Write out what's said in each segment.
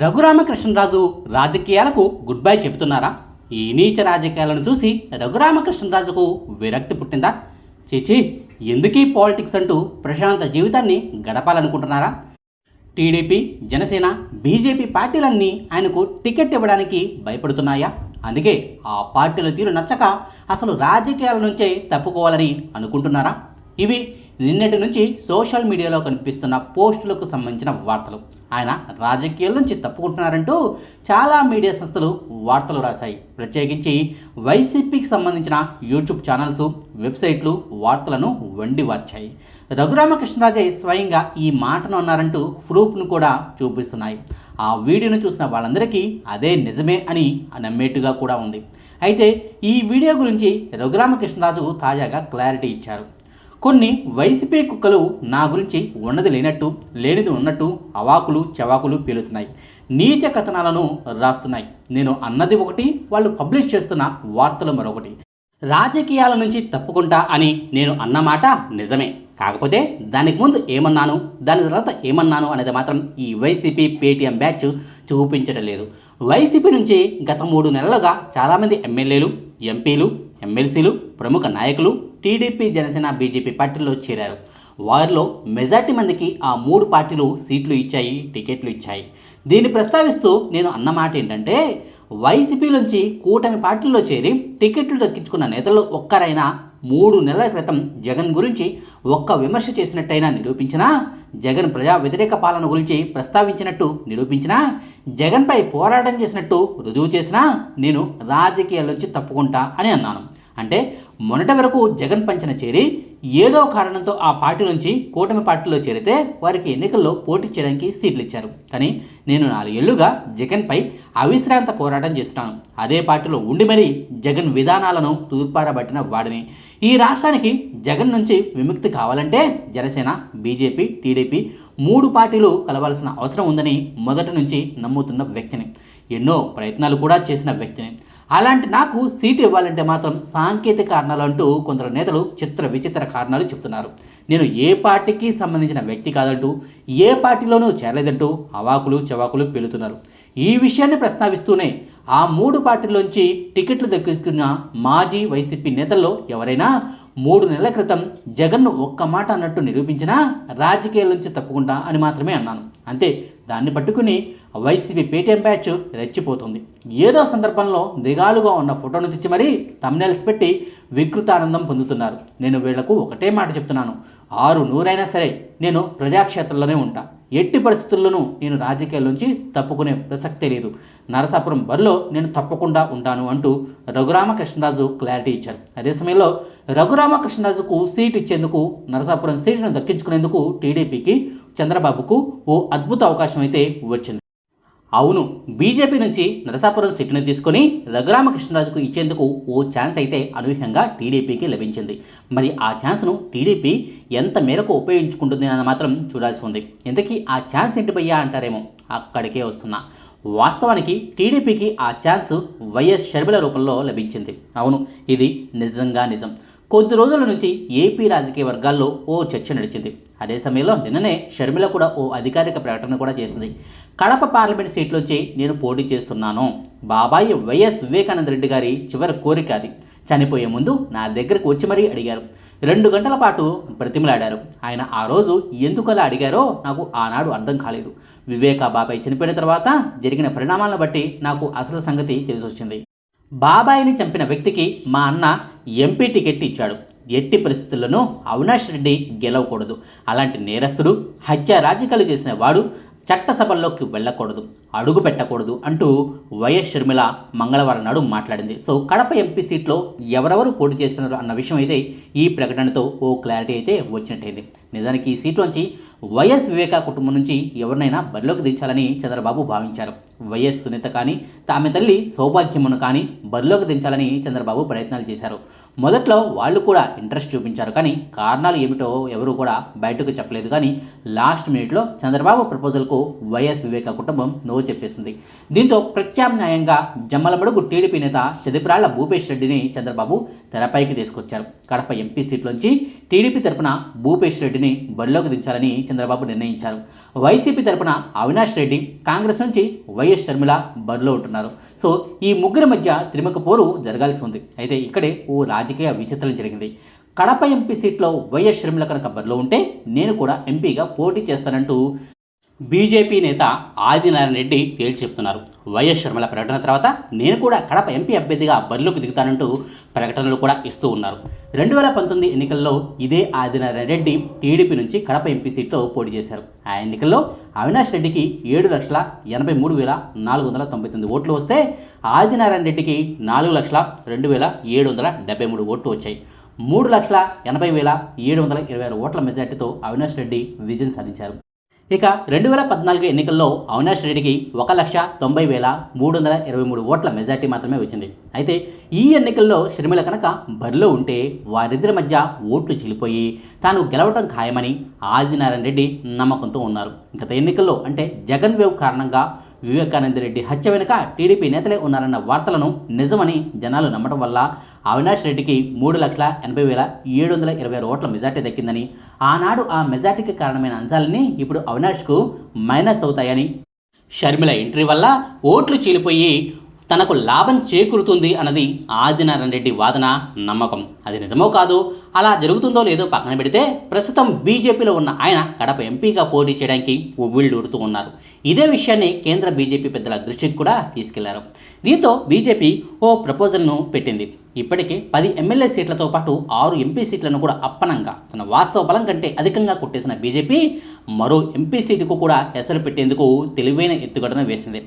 రఘురామకృష్ణరాజు రాజకీయాలకు good bye చెబుతున్నారా? ఈ నీచ రాజకీయాలను చూసి రఘురామకృష్ణరాజుకు విరక్తి పుట్టిందా? చీచి ఎందుకీ పాలిటిక్స్ అంటూ ప్రశాంత జీవితాన్ని గడపాలనుకుంటున్నారా? టీడీపీ జనసేన బీజేపీ పార్టీలన్నీ ఆయనకు టికెట్ ఇవ్వడానికి భయపడుతున్నాయా? అందుకే ఆ పార్టీల తీరు నచ్చక అసలు రాజకీయాల నుంచే తప్పుకోవాలని అనుకుంటున్నారా? ఇవి నిన్నటి నుంచి సోషల్ మీడియాలో కనిపిస్తున్న పోస్టులకు సంబంధించిన వార్తలు. ఆయన రాజకీయాల నుంచి తప్పుకుంటున్నారంటూ చాలా మీడియా సంస్థలు వార్తలు రాశాయి. ప్రత్యేకించి వైసీపీకి సంబంధించిన యూట్యూబ్ ఛానల్స్ వెబ్సైట్లు వార్తలను వండి వార్చాయి. రఘురామకృష్ణరాజే స్వయంగా ఈ మాటను అన్నారంటూ ప్రూఫ్ను కూడా చూపిస్తున్నాయి. ఆ వీడియోను చూసిన వాళ్ళందరికీ అదే నిజమే అని నమ్మేట్టుగా కూడా ఉంది. అయితే ఈ వీడియో గురించి రఘురామకృష్ణరాజు తాజాగా క్లారిటీ ఇచ్చారు. కొన్ని వైసీపీ కుక్కలు నా గురించి ఉన్నది లేనట్టు లేనిది ఉన్నట్టు అవాకులు చవాకులు పేలుతున్నాయి. నీచ కథనాలను రాస్తున్నాయి. నేను అన్నది ఒకటి వాళ్ళు పబ్లిష్ చేస్తున్న వార్తలు మరొకటి. రాజకీయాల నుంచి తప్పుకుంటా అని నేను అన్నమాట నిజమే. కాకపోతే దానికి ముందు ఏమన్నాను దాని తర్వాత ఏమన్నాను అనేది మాత్రం ఈ వైసీపీ పేటీఎం బ్యాచ్ చూపించడం లేదు. వైసీపీ నుంచి గత మూడు నెలలుగా చాలామంది ఎమ్మెల్యేలు ఎంపీలు ఎమ్మెల్సీలు ప్రముఖ నాయకులు టీడీపీ జనసేన బీజేపీ పార్టీల్లో చేరారు. వారిలో మెజార్టీ మందికి ఆ మూడు పార్టీలు సీట్లు ఇచ్చాయి టికెట్లు ఇచ్చాయి. దీన్ని ప్రస్తావిస్తూ నేను అన్నమాట ఏంటంటే వైసీపీ నుంచి కూటమి పార్టీల్లో చేరి టికెట్లు దక్కించుకున్న నేతల్లో ఒక్కరైనా మూడు నెలల క్రితం జగన్ గురించి ఒక్క విమర్శ చేసినట్టయినా నిరూపించినా జగన్ ప్రజా వ్యతిరేక పాలన గురించి ప్రస్తావించినట్టు నిరూపించినా జగన్పై పోరాటం చేసినట్టు రుజువు చేసినా నేను రాజకీయాల నుంచి తప్పుకుంటా అని అన్నాను. అంటే మొన్నటి వరకు జగన్ పంచన చేరి ఏదో కారణంతో ఆ పార్టీ నుంచి కూటమి పార్టీలో చేరితే వారికి ఎన్నికల్లో పోటీ చేయడానికి సీట్లు ఇచ్చారు కానీ నేను నాలుగేళ్ళుగా జగన్పై అవిశ్రాంత పోరాటం చేస్తున్నాను. అదే పార్టీలో ఉండి మరీ జగన్ విధానాలను తూర్పారబట్టిన వాడిని. ఈ రాష్ట్రానికి జగన్ నుంచి విముక్తి కావాలంటే జనసేన బీజేపీ టీడీపీ మూడు పార్టీలు కలవాల్సిన అవసరం ఉందని మొదటి నుంచి నమ్ముతున్న వ్యక్తిని. ఎన్నో ప్రయత్నాలు కూడా చేసిన వ్యక్తిని. అలాంటి నాకు సీటు ఇవ్వాలంటే మాత్రం సాంకేతిక కారణాలు అంటూ కొందరు నేతలు చిత్ర విచిత్ర కారణాలు చెప్తున్నారు. నేను ఏ పార్టీకి సంబంధించిన వ్యక్తి కాదంటూ ఏ పార్టీలోనూ చేరలేదంటూ అవాకులు చవాకులు పెలుతున్నారు. ఈ విషయాన్ని ప్రస్తావిస్తూనే ఆ మూడు పార్టీల్లోంచి టికెట్లు దక్కించుకున్న మాజీ వైసీపీ నేతల్లో ఎవరైనా మూడు నెలల క్రితం జగన్ను ఒక్క మాట అన్నట్టు నిరూపించినా రాజకీయాల నుంచి తప్పుకుంటా అని మాత్రమే అన్నాను. అంతే దాన్ని పట్టుకుని వైసీపీ పేటీఎం బ్యాచ్ రెచ్చిపోతుంది. ఏదో సందర్భంలో దిగాలుగా ఉన్న ఫోటోను తెచ్చి మరీ తమ్నెల్స్ పెట్టి వికృతానందం పొందుతున్నారు. నేను వీళ్ళకు ఒకటే మాట చెప్తున్నాను. ఆరు నూరైనా సరే నేను ప్రజాక్షేత్రంలోనే ఉంటా. ఎట్టి పరిస్థితుల్లోనూ నేను రాజకీయాల నుంచి తప్పుకునే ప్రసక్తే లేదు. నరసాపురం బరిలో నేను తప్పకుండా ఉంటాను అంటూ రఘురామకృష్ణరాజు క్లారిటీ ఇచ్చారు. అదే సమయంలో రఘురామకృష్ణరాజుకు సీటు ఇచ్చేందుకు నరసాపురం సీటును దక్కించుకునేందుకు టీడీపీకి చంద్రబాబుకు ఓ అద్భుత అవకాశం అయితే వచ్చింది. అవును బీజేపీ నుంచి నరసాపురం సీటును తీసుకొని రఘురామకృష్ణరాజుకు ఇచ్చేందుకు ఓ ఛాన్స్ అయితే అనూహ్యంగా టీడీపీకి లభించింది. మరి ఆ ఛాన్స్ను టీడీపీ ఎంత మేరకు ఉపయోగించుకుంటుంది అని మాత్రం చూడాల్సి ఉంది. ఇంతకీ ఆ ఛాన్స్ ఏంటి అంటారేమో? అక్కడికే వస్తున్నా. వాస్తవానికి టీడీపీకి ఆ ఛాన్స్ వైఎస్ షర్మిల రూపంలో లభించింది. అవును ఇది నిజంగా నిజం. కొద్ది రోజుల నుంచి ఏపీ రాజకీయ వర్గాల్లో ఓ చర్చ నడిచింది. అదే సమయంలో నిన్ననే షర్మిల కూడా ఓ అధికారిక ప్రకటన కూడా చేసింది. కడప పార్లమెంట్ సీట్లోంచి నేను పోటీ చేస్తున్నాను. బాబాయి వైఎస్ వివేకానంద రెడ్డి గారి చివరి కోరిక అది. చనిపోయే ముందు నా దగ్గరకు వచ్చి మరీ అడిగారు. రెండు గంటల పాటు బ్రతిమలాడారు. ఆయన ఆ రోజు ఎందుకలా అడిగారో నాకు ఆనాడు అర్థం కాలేదు. వివేకా బాబాయ్ చనిపోయిన తర్వాత జరిగిన పరిణామాలను బట్టి నాకు అసలు సంగతి తెలిసొచ్చింది. బాబాయిని చంపిన వ్యక్తికి మా అన్న ఎంపీ టికెట్ ఇచ్చాడు. ఎట్టి పరిస్థితుల్లోనూ అవినాష్ రెడ్డి గెలవకూడదు. అలాంటి నేరస్తుడు హత్య రాజకీయాలు చేసిన వాడు చట్టసభల్లోకి వెళ్ళకూడదు అడుగు పెట్టకూడదు అంటూ వైఎస్ షర్మిల మంగళవారం నాడు మాట్లాడింది. సో కడప ఎంపీ సీట్లో ఎవరెవరు పోటీ చేస్తున్నారు అన్న విషయం అయితే ఈ ప్రకటనతో ఓ క్లారిటీ అయితే వచ్చినట్టయింది. నిజానికి ఈ సీట్లోంచి వైఎస్ వివేక కుటుంబం నుంచి ఎవరినైనా బరిలోకి దించాలని చంద్రబాబు భావించారు. వైఎస్ సునీత కానీ ఆమె తల్లి సౌభాగ్యమును కానీ బరిలోకి దించాలని చంద్రబాబు ప్రయత్నాలు చేశారు. మొదట్లో వాళ్ళు కూడా ఇంట్రెస్ట్ చూపించారు కానీ కారణాలు ఏమిటో ఎవరు కూడా బయటకు చెప్పలేదు. కానీ లాస్ట్ మినిట్లో చంద్రబాబు ప్రపోజల్కు వైఎస్ వివేక కుటుంబం నో చెప్పేసింది. దీంతో ప్రత్యామ్నాయంగా జమ్మలమడుగు టీడీపీ నేత చదిపురాళ్ళ భూపేష్ రెడ్డిని చంద్రబాబు తెరపైకి తీసుకొచ్చారు. కడప ఎంపీ సీట్లోంచి టీడీపీ తరపున భూపేష్ రెడ్డిని బరిలోకి దించాలని చంద్రబాబు నిర్ణయించారు. వైసీపీ తరపున అవినాష్ రెడ్డి కాంగ్రెస్ నుంచి వైఎస్ షర్మిల బరిలో ఉంటున్నారు. సో ఈ ముగ్గురి మధ్య త్రిముఖ పోరు జరగాల్సి ఉంది. అయితే ఇక్కడే ఓ రాజకీయ విచిత్రం జరిగింది. కడప ఎంపీ సీట్లో వైఎస్ షర్మిల కనుక బరిలో ఉంటే నేను కూడా ఎంపీగా పోటీ చేస్తానంటూ బీజేపీ నేత ఆదినారాయణ రెడ్డి తేల్చి చెప్తున్నారు. వైఎస్ శర్మల ప్రకటన తర్వాత నేను కూడా కడప ఎంపీ అభ్యర్థిగా బరిలోకి దిగుతానంటూ ప్రకటనలు కూడా ఇస్తూ ఉన్నారు. రెండు వేల పంతొమ్మిది ఎన్నికల్లో ఇదే ఆదినారాయణ రెడ్డి టీడీపీ నుంచి కడప ఎంపీ సీట్లో పోటీ చేశారు. ఆ ఎన్నికల్లో అవినాష్ రెడ్డికి ఏడు లక్షల ఎనభై మూడు వేల నాలుగు వందల తొంభై తొమ్మిది ఓట్లు వస్తే ఆదినారాయణ రెడ్డికి నాలుగు లక్షల రెండు వేల ఏడు వందల డెబ్బై మూడు ఓట్లు వచ్చాయి. మూడు లక్షల ఎనభై వేల ఏడు వందల ఇరవై ఆరు ఓట్ల మెజార్టీతో అవినాష్ రెడ్డి విజయం సాధించారు. ఇక రెండు వేల పద్నాలుగు ఎన్నికల్లో అవినాష్ రెడ్డికి ఒక లక్ష తొంభై వేల మూడు వందల ఇరవై మూడు ఓట్ల మెజార్టీ మాత్రమే వచ్చింది. అయితే ఈ ఎన్నికల్లో షర్మిల కనుక బరిలో ఉంటే వారిద్దరి మధ్య ఓట్లు చిలిపోయి తాను గెలవటం ఖాయమని ఆదినారాయణ రెడ్డి నమ్మకంతో ఉన్నారు. గత ఎన్నికల్లో అంటే జగన్ వేవ్ కారణంగా వివేకానంద రెడ్డి హత్య వెనుక టీడీపీ నేతలే ఉన్నారన్న వార్తలను నిజమని జనాలు నమ్మడం వల్ల అవినాష్ రెడ్డికి మూడు లక్షల ఎనభై వేల ఏడు వందల ఇరవై ఓట్ల మెజార్టీ దక్కిందని ఆనాడు ఆ మెజార్టీకి కారణమైన అంశాలని ఇప్పుడు అవినాష్కు మైనస్ అవుతాయని. షర్మిల ఎంట్రీ వల్ల ఓట్లు చీలిపోయి తనకు లాభం చేకూరుతుంది అన్నది ఆదినారాయణ రెడ్డి వాదన నమ్మకం. అది నిజమో కాదు అలా జరుగుతుందో లేదో పక్కన పెడితే ప్రస్తుతం బీజేపీలో ఉన్న ఆయన కడప ఎంపీగా పోటీ చేయడానికి ఉవ్విళ్ళూడుతూ ఉన్నారు. ఇదే విషయాన్ని కేంద్ర బీజేపీ పెద్దల దృష్టికి కూడా తీసుకెళ్ళారు. దీంతో బీజేపీ ఓ ప్రపోజల్ను పెట్టింది. ఇప్పటికే పది ఎమ్మెల్యే సీట్లతో పాటు ఆరు ఎంపీ సీట్లను కూడా అప్పనంగా తన వాస్తవ బలం కంటే అధికంగా కొట్టేసిన బీజేపీ మరో ఎంపీ సీటుకు కూడా ఎసరు పెట్టేందుకు తెలివైన ఎత్తుగడను వేసింది.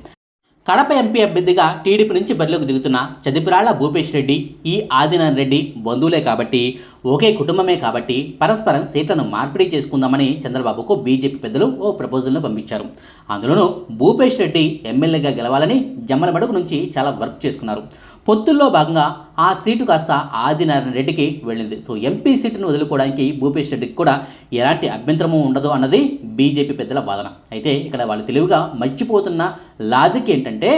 కడప ఎంపీ అభ్యర్థిగా టీడీపీ నుంచి బరిలోకి దిగుతున్న చదిపిరాళ్ళ భూపేష్ రెడ్డి ఈ ఆదినారాయణ రెడ్డి బంధువులే కాబట్టి ఒకే కుటుంబమే కాబట్టి పరస్పరం సీట్లను మార్పిడి చేసుకుందామని చంద్రబాబుకు బీజేపీ పెద్దలు ఓ ప్రపోజల్ను పంపించారు. అందులోనూ భూపేష్ రెడ్డి ఎమ్మెల్యేగా గెలవాలని జమ్మలమడుగు నుంచి చాలా వర్క్ చేసుకున్నారు. పొత్తుల్లో భాగంగా ఆ సీటు కాస్త ఆదినారాయణ రెడ్డికి వెళ్ళింది. సో ఎంపీ సీటును వదులుకోవడానికి భూపేష్ రెడ్డికి కూడా ఎలాంటి అభ్యంతరము ఉండదు అన్నది బీజేపీ పెద్దల వాదన. అయితే ఇక్కడ వాళ్ళు తెలివిగా మర్చిపోతున్న లాజిక్ ఏంటంటే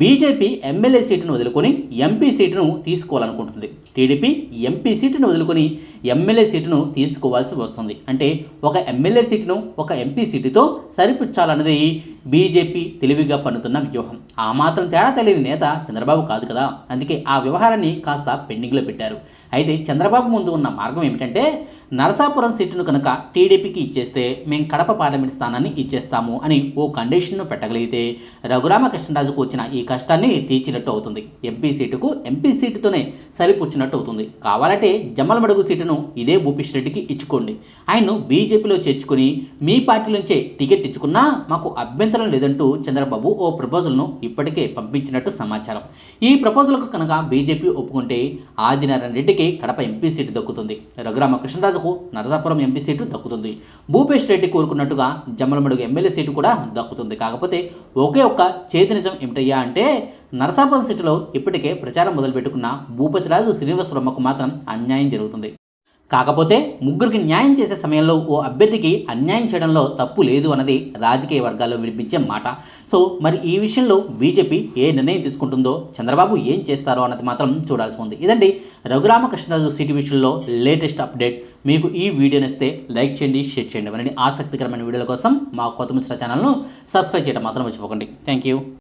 బీజేపీ ఎమ్మెల్యే సీటును వదులుకొని ఎంపీ సీటును తీసుకోవాలనుకుంటుంది. టీడీపీ ఎంపీ సీటును వదులుకొని ఎమ్మెల్యే సీటును తీసుకోవాల్సి వస్తుంది. అంటే ఒక ఎమ్మెల్యే సీటును ఒక ఎంపీ సీటుతో సరిపుచ్చాలన్నది బీజేపీ తెలివిగా పన్నుతున్న వ్యూహం. ఆ మాత్రం తేడా తెలియని నేత చంద్రబాబు కాదు కదా. అందుకే ఆ వ్యవహారాన్ని కాస్త పెండింగ్లో పెట్టారు. అయితే చంద్రబాబు ముందు ఉన్న మార్గం ఏమిటంటే నరసాపురం సీటును కనుక టీడీపీకి ఇచ్చేస్తే మేము కడప పార్లమెంట్ స్థానాన్ని ఇచ్చేస్తాము అని ఓ కండిషన్ను పెట్టగలిగితే రఘురామకృష్ణరాజుకు వచ్చిన ఈ కష్టాన్ని తీర్చినట్టు అవుతుంది. ఎంపీ సీటుకు ఎంపీ సీటుతోనే సరిపుచ్చినట్టు అవుతుంది. కావాలంటే జమ్మలమడుగు సీటును ఇదే భూపేష్ రెడ్డికి ఇచ్చుకోండి. ఆయన్ను బీజేపీలో చేర్చుకుని మీ పార్టీ నుంచే టికెట్ ఇచ్చుకున్నా మాకు అభ్యంతరం లేదంటూ చంద్రబాబు ఓ ప్రపోజల్ను ఇప్పటికే పంపించినట్టు సమాచారం. ఈ ప్రపోజల్కు కనుక బీజేపీ ఒప్పుకుంటే ఆదినారాయణ రెడ్డికి కడప ఎంపీ సీటు దక్కుతుంది. రఘురామకృష్ణరాజుకు నరసాపురం ఎంపీ సీటు దక్కుతుంది. భూపేష్ రెడ్డి కోరుకున్నట్టుగా జమ్మలమడుగు ఎమ్మెల్యే సీటు కూడా దక్కుతుంది. కాకపోతే ఒకే ఒక్క చేతి నిజం ఏమిటయ్యా అంటే నరసాపురం సీటులో ఇప్పటికే ప్రచారం మొదలుపెట్టుకున్న భూపతిరాజు శ్రీనివాసవర్మకు మాత్రం అన్యాయం జరుగుతుంది. కాకపోతే ముగ్గురికి న్యాయం చేసే సమయంలో ఓ అభ్యర్థికి అన్యాయం చేయడంలో తప్పు లేదు అన్నది రాజకీయ వర్గాల్లో వినిపించే మాట. సో మరి ఈ విషయంలో బీజేపీ ఏ నిర్ణయం తీసుకుంటుందో చంద్రబాబు ఏం చేస్తారో అన్నది మాత్రం చూడాల్సి ఉంది. ఇదండి రఘురామకృష్ణరాజు సిటీ విషయంలో లేటెస్ట్ అప్డేట్. మీకు ఈ వీడియో నచ్చితే లైక్ చేయండి షేర్ చేయండి. మరిన్ని ఆసక్తికరమైన వీడియోల కోసం మా కొత్త ముచ్చిన ఛానల్ను సబ్స్క్రైబ్ చేయడం మాత్రం మర్చిపోకండి. Thank you.